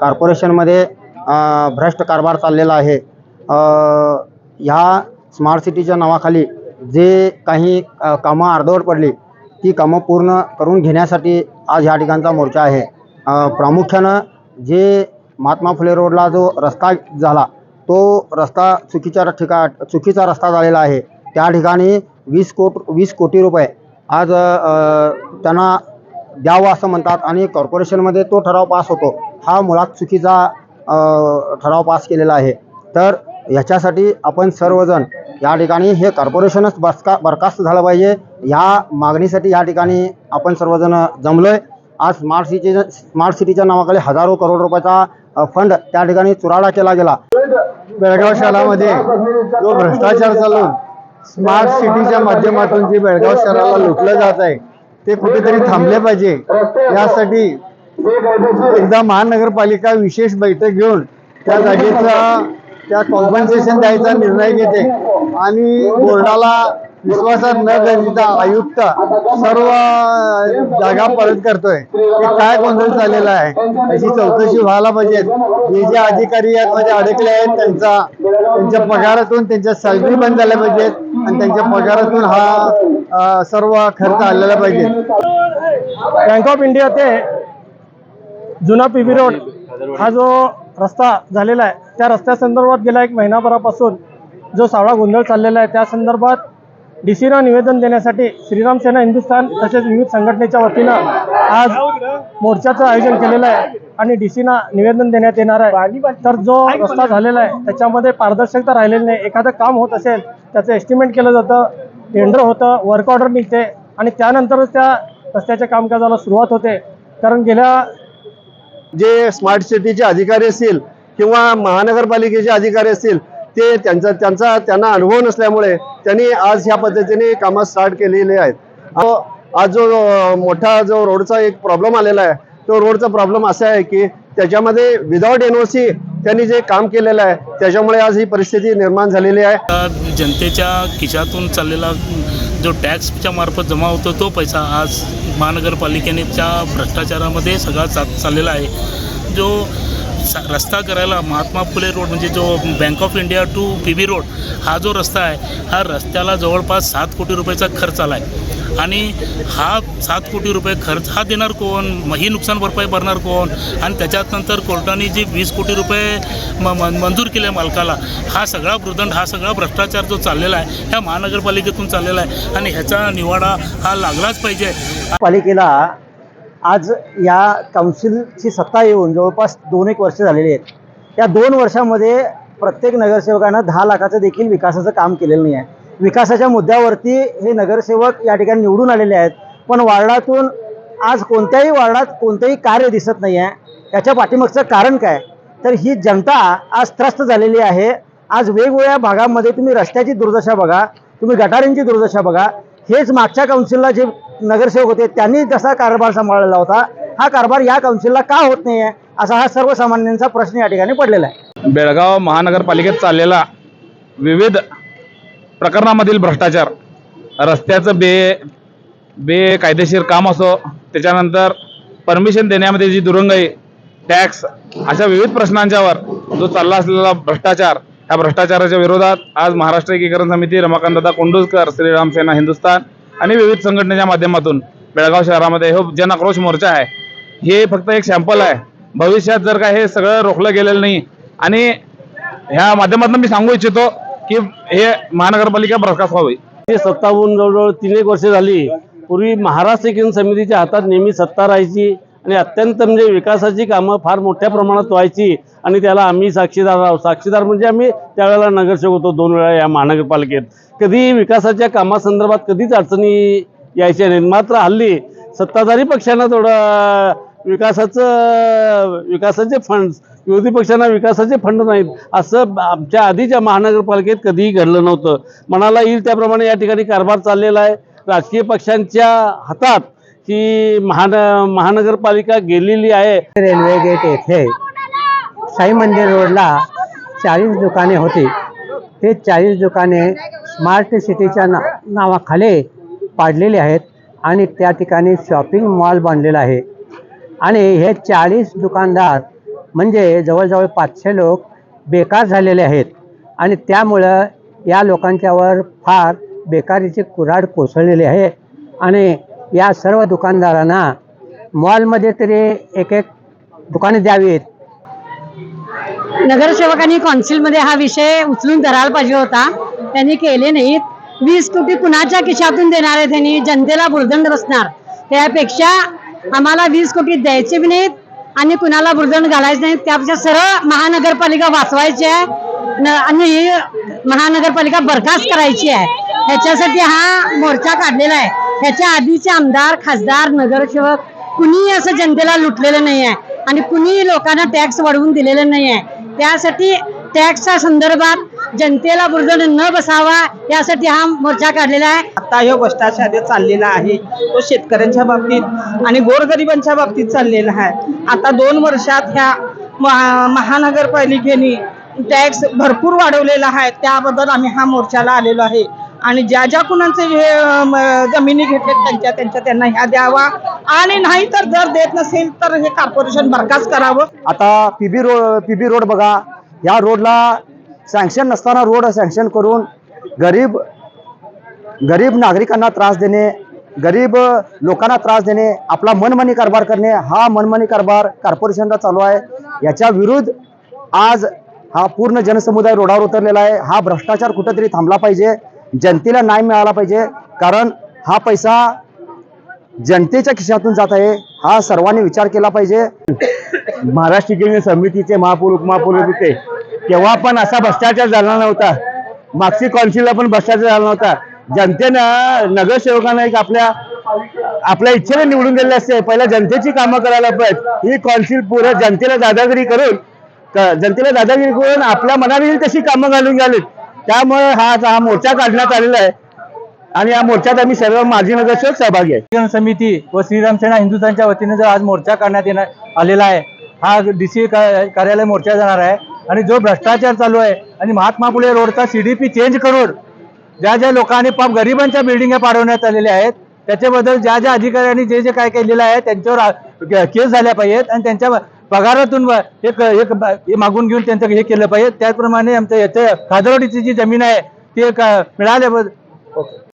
कॉर्पोरेशनमध्ये भ्रष्ट कारभार चाललेला आहे. ह्या स्मार्ट सिटीच्या नावाखाली जे काही कामं अर्धवट पडली ती कामं पूर्ण करून घेण्यासाठी आज ह्या ठिकाणचा मोर्चा आहे. प्रामुख्यानं जे महात्मा फुले रोडला जो रस्ता झाला तो रस्ता चुकीच्या ठिका चुकीचा रस्ता झालेला आहे. त्या ठिकाणी वीस कोट वीस कोटी रुपये आज त्यांना द्यावं असं म्हणतात आणि कॉर्पोरेशनमध्ये तो ठराव पास होतो. हा मुळात चुकीचा ठराव पास केलेला आहे. तर ह्याच्यासाठी आपण सर्वजण या ठिकाणी हे कॉर्पोरेशनच बसका बरखास्त झालं पाहिजे. ह्या मागणीसाठी या ठिकाणी आपण सर्वजण जमलो आहे आज स्मार्ट सिटी स्मार्ट सिटीच्या नावाखाली हजारो करोड रुपयाचा फंड त्या ठिकाणी चुराडा केला गेला. बेळगाव शहरामध्ये जो भ्रष्टाचार चालून स्मार्ट सिटीच्या माध्यमातून जे बेळगाव शहराला लुटलं जात आहे ते कुठेतरी थांबले पाहिजे. यासाठी एकदा महानगरपालिका विशेष बैठक घेऊन त्या जागेचा त्या कॉम्पन्सेशन द्यायचा निर्णय घेते. आणि बोर्डाला विश्वासात न घेता आयुक्त सर्व जागा परत करतोय. हे काय गोंधळ चाललेला आहे? अशी चौकशी व्हायला पाहिजे जे जे अधिकारी यामध्ये अडकले आहेत त्यांचा त्यांच्या पगारातून त्यांच्या सॅलरी बंद झाल्या पाहिजेत आणि त्यांच्या पगारातून हा सर्व खर्च आलेला पाहिजे. बँक ऑफ इंडिया ते जुना पी बी रोड हा जो रस्ता झालेला आहे त्या रस्त्यासंदर्भात गेल्या एक महिनाभरापासून जो सावळा गोंधळ चाललेला आहे त्या संदर्भात डी सीला निवेदन देण्यासाठी श्रीराम सेना हिंदुस्थान तसेच विविध संघटनेच्या वतीनं आज मोर्चाचं आयोजन केलेलं आहे आणि डी सीना निवेदन देण्यात येणार आहे. तर जो रस्ता झालेला आहे त्याच्यामध्ये पारदर्शकता राहिलेली नाही. एखादं काम होत असेल त्याचं एस्टिमेट केलं जातं टेंडर होतं वर्क ऑर्डर निघते आणि त्यानंतरच त्या रस्त्याच्या कामकाजाला सुरुवात होते. कारण गेल्या जे स्मार्ट सिटीचे अधिकारी असतील किंवा महानगरपालिकेचे अधिकारी असतील ते त्यांचा त्यांचा त्यांना अनुभव नसल्यामुळे त्यांनी आज ह्या पद्धतीने कामं स्टार्ट केलेली आहेत. अहो, आज जो मोठा जो रोडचा एक प्रॉब्लेम आलेला आहे तो रोडचा प्रॉब्लेम असा आहे की त्याच्यामध्ये विदाऊट एन ओ सी त्यांनी जे काम केलेलं आहे त्याच्यामुळे आज ही परिस्थिती निर्माण झालेली आहे. जनतेच्या खिशातून चाललेला जो टॅक्सच्या मार्फत जमा होतो तो पैसा आज महानगरपालिकेनेच्या भ्रष्टाचारामध्ये सगळा चा चाललेला आहे. जो सा रस्ता करायला महात्मा फुले रोड म्हणजे जो bank of India to P B road हा जो रस्ता आहे हा रस्त्याला जवळपास सात कोटी रुपयाचा खर्च आला आहे आणि हा सात कोटी रुपये खर्च हा देणार कोण? मग ही नुकसान भरपाई भरणार कोण? आणि त्याच्यात नंतर कोर्टाने जी वीस कोटी रुपये म म- मंजूर केले मालकाला हा सगळा भृदंड हा सगळा भ्रष्टाचार जो चाललेला आहे ह्या महानगरपालिकेतून चाललेला आहे. आणि ह्याचा निवाडा हा लागलाच पाहिजे. पालिकेला आज या काउन्सिलची सत्ता येऊन जवळपास दोन एक वर्ष झालेली आहेत. या दोन वर्षामध्ये प्रत्येक नगरसेवकानं दहा लाखाचं देखील विकासाचं काम केलेलं नाही आहे. विकासाच्या मुद्द्यावरती हे नगरसेवक या ठिकाणी निवडून आलेले आहेत. पण वार्डातून आज कोणत्याही वार्डात कोणतंही कार्य दिसत नाही आहे. याच्या पाठीमागचं कारण काय? तर ही जनता आज त्रस्त झालेली आहे. आज वेगवेगळ्या भागामध्ये तुम्ही रस्त्याची दुर्दशा बघा तुम्ही गटारींची दुर्दशा बघा. हेच मागच्या काउन्सिलला जे नगरसेवक होते त्यांनी जसा कारभार सांभाळलेला होता हा कारभार या काउन्सिलला का होत नाही आहे असा हा सर्वसामान्यांचा प्रश्न या ठिकाणी पडलेला आहे. बेळगाव महानगरपालिकेत चाललेला विविध प्रकरणामधील भ्रष्टाचार रस्त्याचं बे बेकायदेशीर काम असो त्याच्यानंतर परमिशन देण्यामध्ये जी दुरंगाई टॅक्स अशा विविध प्रश्नांच्यावर जो चालला असलेला भ्रष्टाचार ह्या भ्रष्टाचाराच्या विरोधात आज महाराष्ट्र एकीकरण समिती रमाकांतदा कोंडुसकर श्रीराम सेना हिंदुस्थान आणि विविध संघटनेच्या माध्यमातून बेळगाव शहरामध्ये हो जनाक्रोश मोर्चा आहे. हे फक्त एक सॅम्पल आहे. भविष्यात जर का हे सगळं रोखलं गेलेलं नाही आणि ह्या माध्यमातून मी सांगू इच्छितो की हे महानगरपालिका बरखास्त व्हावी. हे सत्तावून जवळजवळ तीन एक वर्ष झाली. पूर्वी महाराष्ट्र एकीकरण समितीच्या हातात नेहमी सत्ता राहायची आणि अत्यंत म्हणजे विकासाची कामं फार मोठ्या प्रमाणात व्हायची आणि त्याला आम्ही साक्षीदार आहोत. साक्षीदार म्हणजे आम्ही त्यावेळेला नगरसेवक होतो दोन वेळा या महानगरपालिकेत. कधी विकासाच्या कामासंदर्भात कधीच अडचणी यायच्या नाहीत. मात्र हल्ली सत्ताधारी पक्षांना थोडं विकासाचं विकासाचे फंड विरोधी पक्षांना विकासाचे फंड नाहीत. असं आमच्या आधीच्या महानगरपालिकेत कधीही घडलं नव्हतं. मनाला येईल त्याप्रमाणे या ठिकाणी कारभार चाललेला आहे. राजकीय पक्षांच्या हातात ही महान महानगरपालिका गेलेली आहे. रेल्वे गेट येथे साई मंदिर रोडला चाळीस दुकाने होती. ते चाळीस दुकाने स्मार्ट सिटीच्या ना नावाखाली पाडलेले आहेत आणि त्या ठिकाणी शॉपिंग मॉल बांधलेला आहे. आणि हे चाळीस दुकानदार म्हणजे जवळजवळ पाचशे लोक बेकार झालेले आहेत. आणि त्यामुळं या लोकांच्यावर फार बेकारीची कुऱ्हाड कोसळलेली आहे. आणि या सर्व दुकानदारांना मॉलमध्ये तरी एक एक दुकाने द्यावीत. नगरसेवकांनी कौन्सिलमध्ये हा विषय उचलून धरायला पाहिजे होता. त्यांनी केले नाहीत. वीस कोटी कुणाच्या खिशातून देणार आहे त्यांनी? जनतेला बुरदंड बसणार. त्यापेक्षा आम्हाला वीस कोटी द्यायचे बी नाहीत आणि कुणाला बुरदंड घालायचे नाहीत त्यापेक्षा सरळ महानगरपालिका वाचवायची आहे. न- आणि ही महानगरपालिका बरखास्त करायची आहे. ह्याच्यासाठी हा मोर्चा काढलेला आहे. ह्याच्या आधीचे आमदार खासदार नगरसेवक कुणीही असं जनतेला लुटलेलं नाही आहे. आणि कुणीही लोकांना टॅक्स वाढवून दिलेलं नाही आहे. त्यासाठी टॅक्सच्या संदर्भात जनतेला बुरदंड न बसावा यासाठी हा मोर्चा काढलेला आहे. आता ह्यो भ्रष्टाचार चाललेला आहे. तो शेतकऱ्यांच्या बाबतीत आणि गोरगरिबांच्या बाबतीत चाललेला आहे. आता दोन वर्षात ह्या महा- महानगरपालिकेने टॅक्स भरपूर वाढवलेला आहे. त्याबद्दल आम्ही हा मोर्चाला आलेलो आहे. आणि ज्या ज्या कुणाचे हे जमिनी घेतले त्यांच्या त्यांच्या त्यांना ह्या द्यावा. आणि नाही तर जर देत नसेल तर हे कॉर्पोरेशन बरखास्त करावं. आता पीबी रोड पीबी रोड बघा. या रोडला सँक्शन नसताना रोड सँक्शन करून गरीब गरीब नागरिकांना त्रास देणे गरीब लोकांना त्रास देणे आपला मनमानी कारभार करणे हा मनमानी कारभार कॉर्पोरेशनला चालू आहे. याच्या विरुद्ध आज हा पूर्ण जनसमुदाय रोडावर उतरलेला आहे. हा भ्रष्टाचार कुठंतरी थांबला पाहिजे. जनतेला न्याय मिळाला पाहिजे. कारण हा पैसा जनतेच्या खिशातून जात आहे. हा सर्वांनी विचार केला पाहिजे. महाराष्ट्र शिक्षण समितीचे महापौर उपमहापौर होते तेव्हा पण असा भ्रष्टाचार झाला नव्हता. मागची कॉन्सिलला पण भ्रष्टाचार झाला नव्हता. जनतेनं नगरसेवकांना एक आपल्या आपल्या इच्छेने निवडून दिलेले असते. पहिल्या जनतेची कामं करायला पाहिजे ही कॉन्सिल पुरं जनतेला दादागिरी करून जनतेला दादागिरी करून आपल्या मनाने तशी कामं घालून गेलीत त्यामुळे हा हा मोर्चा काढण्यात आलेला आहे. आणि या मोर्चात आम्ही सर्व माजी नगरसेवक सहभागी आहे. जन समिती व श्रीराम सेना हिंदुस्थानच्या वतीने जर आज मोर्चा काढण्यात येणार आलेला आहे हा डी सी कार्यालय मोर्चा जाणार आहे. आणि जो भ्रष्टाचार चालू आहे आणि महात्मा फुले रोडचा सीडीपी चेंज करून ज्या ज्या लोकांनी पाप गरिबांच्या बिल्डिंगा पाडवण्यात आलेल्या आहेत त्याच्याबद्दल ज्या ज्या अधिकाऱ्यांनी जे जे काय केलेलं आहे त्यांच्यावर केस झाल्या पाहिजेत आणि त्यांच्या पगारातून एक एक मागून घेऊन त्यांचं हे केलं पाहिजे त्याचप्रमाणे आमच्या याच्या खादरवाडीची जी जमीन आहे ती एक अ, ओके.